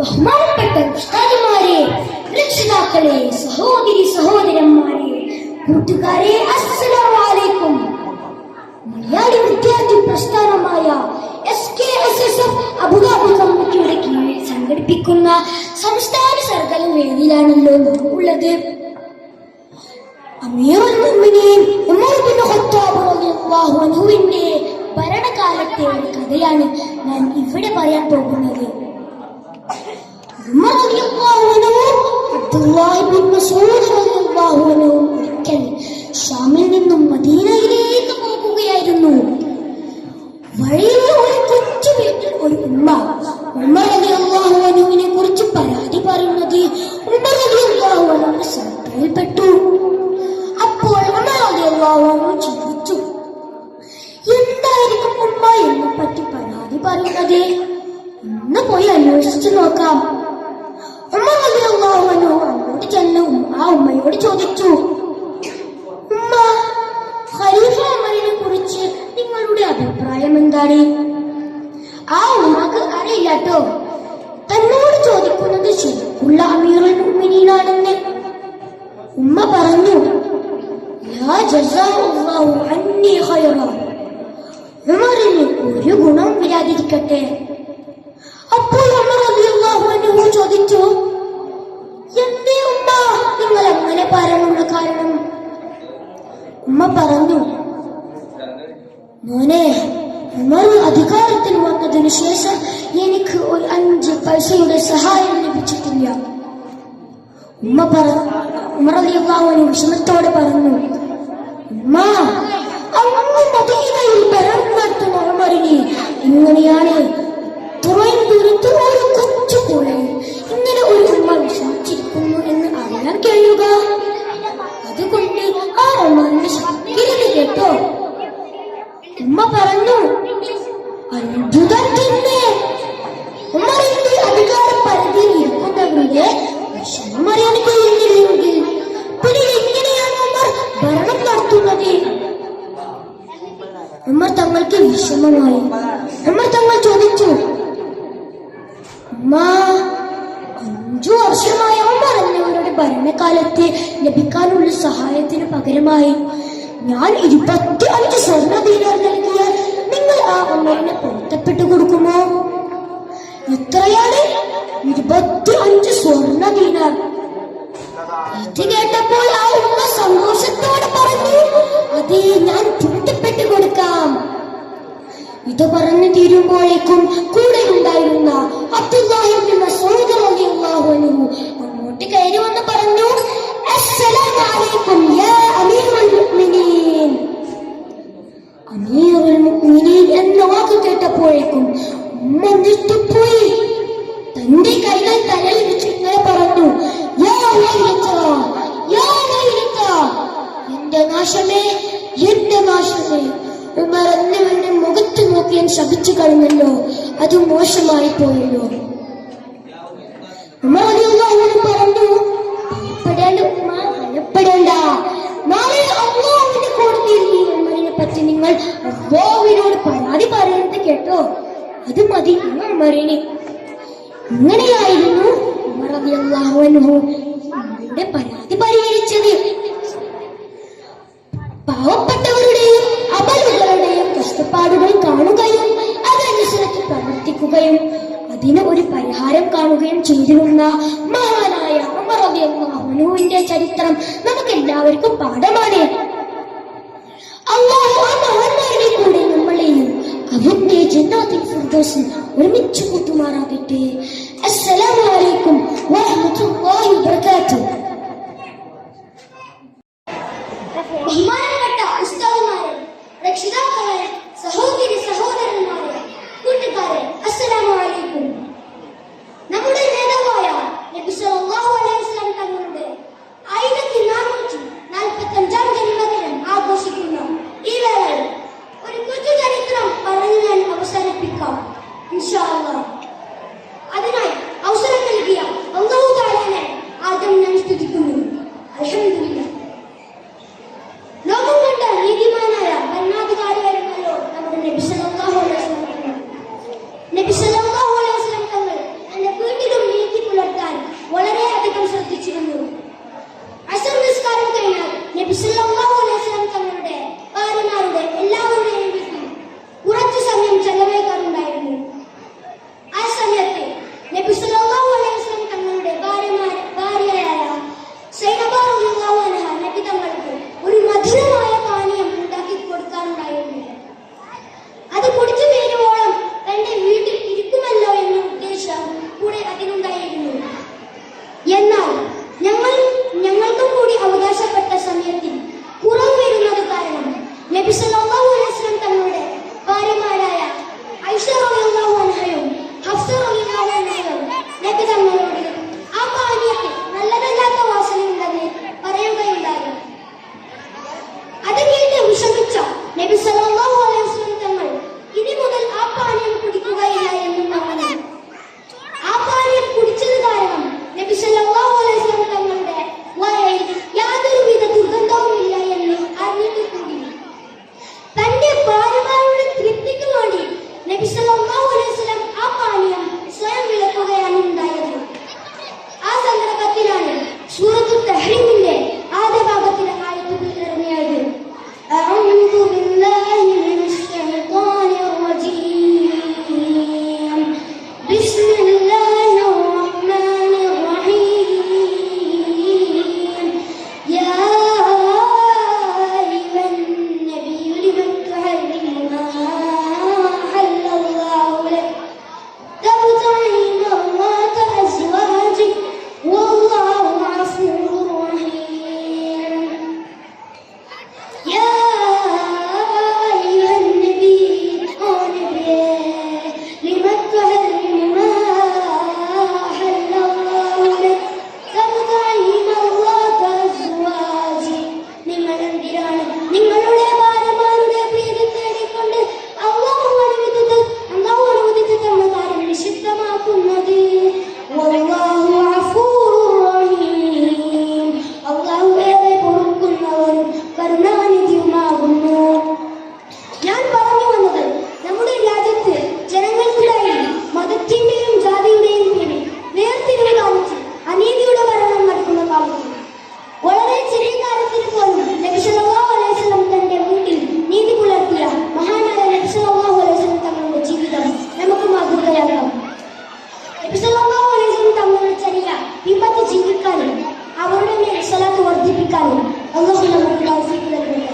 ബഹുമാനപ്പെട്ട ഉസ്താദുമാരെ രക്ഷിതാക്കളെ സഹോദരി സഹോദരന്മാരെ കൂട്ടുകാരെ അസ്സലാമു അലൈക്കും മലയാളി വിദ്യാർത്ഥി പ്രസ്ഥാനമായ S K S S F Abu Dhabi കമ്മിറ്റിയുടെ കീഴിൽ സംഘടിപ്പിക്കുന്ന സംസ്ഥാന സർക്കാർ വേദിയിലാണല്ലോ ഉള്ളത്. അമീറുൽ മുഅ്മിനീൻ ഉമർ ബിൻ ഖത്താബ് റളിയല്ലാഹു അൻഹുവിന്റെ ഭരണകാലത്തെ ഒരു കഥയാണ് ഞാൻ ഇവിടെ പറയാൻ പോകുന്നത്. ഉമർ റളിയല്ലാഹു മസൂദ് റളിയല്ലാഹു അൻഹു ഒരിക്കൽ ഷാമിൽ നിന്നും മദീനയിലേക്ക് പോകുകയായിരുന്നു വഴിയിൽ ഒരു കൊച്ചു വീട്ടിൽ ഒരു ഉമ്മ ഉമർ റളിയല്ലാഹു അൻഹുവിനെ കുറിച്ച് പരാതി പറയുന്നത് ഉമർ റളിയല്ലാഹു അൻഹുവിന്റെ ശ്രദ്ധയിൽപ്പെട്ടു അപ്പോൾ ഉമർ റളിയല്ലാഹു അൻഹു ചിന്തിച്ചു എന്തായിരിക്കും ഉമ്മ എന്നെ പറ്റി പരാതി പറയുന്നത് ഒന്ന് പോയി അന്വേഷിച്ചു നോക്കാം. ചെന്ന് ഉമ്മ- ആ ഉമ്മയോട് ചോദിച്ചു ഉമ്മ ഖലീഫ ഉമറിനെ കുറിച്ച് നിങ്ങളുടെ അഭിപ്രായം എന്താണ്? ആ ഉമ്മക്ക് അറിയില്ലാട്ടോ. തന്നോട് ചോദിക്കുന്നത് ശരിക്കുള്ള അമീറുൽ മുഅ്മിനീനാണെന്ന്. ഉമ്മ പറഞ്ഞു ലാ ജസാഉല്ലാഹു അന്നി ഖൈറ. ഉമറിന് ഒരു ഗുണം വരാതിരിക്കട്ടെ. പറഞ്ഞു മോനെ ഉമർ അധികാരത്തിൽ വന്നതിനു ശേഷം എനിക്ക് ഒരു അഞ്ച് പൈസയുടെ സഹായം ലഭിച്ചിട്ടില്ല. ഉമ്മ പറഞ്ഞു ഉമർ വിഷമത്തോടെ പറഞ്ഞു ഉമ്മ ഇങ്ങനെയാണ് ഇത്രയും ദൂരത്ത് വിഷമമായി. നമ്മൾ തങ്ങൾ ചോദിച്ചു അഞ്ചു വർഷമായി അവൻ പറഞ്ഞവരുടെ ഭരണകാലത്തെ ലഭിക്കാനുള്ള സഹായത്തിന് പകരമായി ഞാൻ ഇരുപത്തി അഞ്ച് സ്വർണ ദീനാർ നൽകിയാൽ നിങ്ങൾ ആ ഉമ്മറിനെ പൊരുത്തപ്പെട്ടു കൊടുക്കുമോ? എത്രയാണ് ഇരുപത്തി അഞ്ച് സ്വർണ ദീനാർ. ഇത് കേട്ടപ്പോൾ ആ ഉമ്മ സന്തോഷത്തോടെ പറഞ്ഞു അതേ ഞാൻ പൊരുത്തപ്പെട്ടു കൊടുക്കാം. ഇത് പറഞ്ഞു തീരുമ്പോഴേക്കും കൂടെ ഉണ്ടായിരുന്ന അബ്ദുല്ലാഹിബ്നു മസ്ഊദ് റളിയല്ലാഹു അൻഹു അങ്ങോട്ട് കയറി വന്ന് പറഞ്ഞു അസ്സലാമു അലൈക്കും യാ അമീറുൽ മുഅ്മിനീൻ. അമീറുൽ മുഅ്മിനീൻ എന്ന വാക്ക് കേട്ടപ്പോഴേക്കും ഉമ്മ ഞെട്ടിപ്പോയി. തന്റെ കൈകൾ തലയിൽ വെച്ച് ഇങ്ങനെ പറഞ്ഞു യാ ലൈലത്ത യാ ലൈലത്ത എന്റെ നാശമേ എന്റെ നാശമേ. ഉമർ എന്നിവരുടെ മുഖത്ത് നോക്കി ഞാൻ കഴിഞ്ഞല്ലോ. അത് മോശമായി പോയല്ലോ. പറഞ്ഞു പറ്റി നിങ്ങൾ അള്ളാഹുവിനോട് പരാതി പറയരുത് കേട്ടോ. അത് മതി ഉമറിനെ ഇങ്ങനെയായിരുന്നു ഉമർ പരാതി. പ്രവർത്തിക്കുകയും അതിന് ഒരു പരിഹാരം കാണുകയും ചെയ്തിരുന്ന മഹാനായ റളിയല്ലാഹു ചരിത്രം നമുക്ക് എല്ലാവർക്കും പാഠമാണ് ഒരുമിച്ച് കൂട്ടുമാറാകട്ടെ. അസ്സലാമലൈക്കും വറഹ്മത്തുള്ളാഹി വബറകാതുഹു. Cali. Vamos a la vuelta.